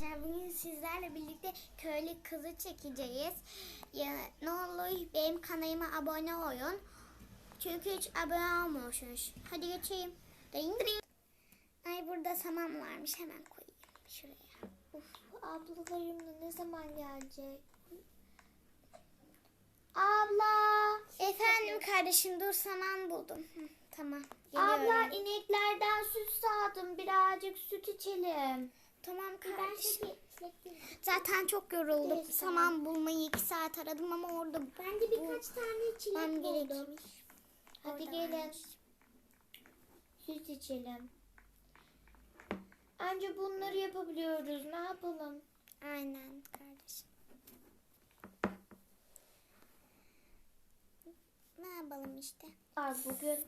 arkadaşlar bugün sizlerle birlikte köylü kızı çekeceğiz. Ya, ne olur benim kanalıma abone olun. Çünkü hiç abone olmuyorsunuz. Hadi geçeyim. Ding ding. Ay burada saman varmış hemen koyayım şuraya. Uf, ablalarım da ne zaman gelecek? Abla! Efendim kardeşim dur saman buldum. Hı, tamam geliyorum. Abla ineklerden süt sağdım. Birazcık süt içelim. Tamam kardeşim. Zaten çok yoruldum. Evet, Saman bulmayı iki saat aradım ama orada Ben de birkaç tane çilek buldum. Hadi Orada gelin. varmış. Süt içelim. Anca bunları yapabiliyoruz. Ne yapalım? Aynen kardeşim. Ne yapalım işte. Var bugün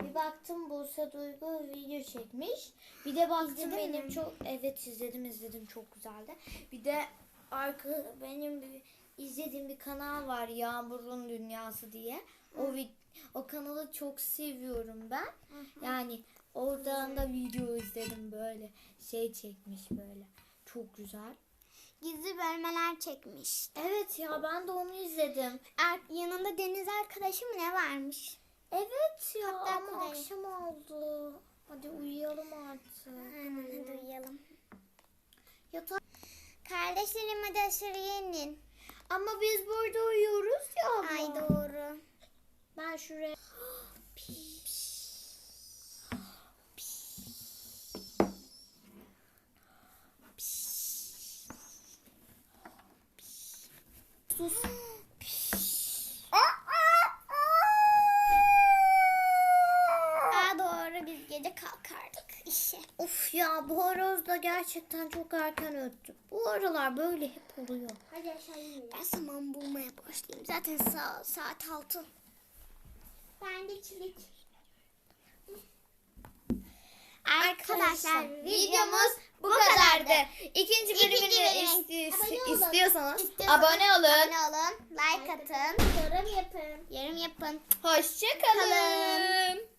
bir baktım Bursa Duygu video çekmiş. Bir de baktım İzledin benim mi? çok evet izledim izledim çok güzeldi. Bir de arka benim bir izlediğim bir kanal var Yağmur'un Dünyası diye. O vid- o kanalı çok seviyorum ben. Yani oradan da video izledim böyle şey çekmiş böyle. Çok güzel. Gizli bölmeler çekmiş. Evet ya ben de onu izledim. Er- yanında deniz arkadaşı mı ne varmış? Evet ya Hatta ama Kuzey. akşam oldu. Hadi uyuyalım artık. Aynen hadi uyuyalım. Yatak Kardeşlerim hadi aşırıya inin. Ama biz burada uyuyoruz ya abla. Ay doğru. Ben şuraya... Sus. Aa doğru biz gece kalkardık işe. Of ya bu horoz da gerçekten çok erken öttü. Bu aralar böyle hep oluyor. Hadi aşağı inelim. Ben saman bulmaya başlayayım. Zaten sa- saat altı. Ben de çilek. Arkadaşlar videomuz bu kadardı. İkinci İkinci bölümünü bölüm. isti- Abone olun. İstiyorsanız İstiyorsanız abone olun. Abone olun. Like atın. Yorum yapın. Yorum yapın. Hoşçakalın. Kalın.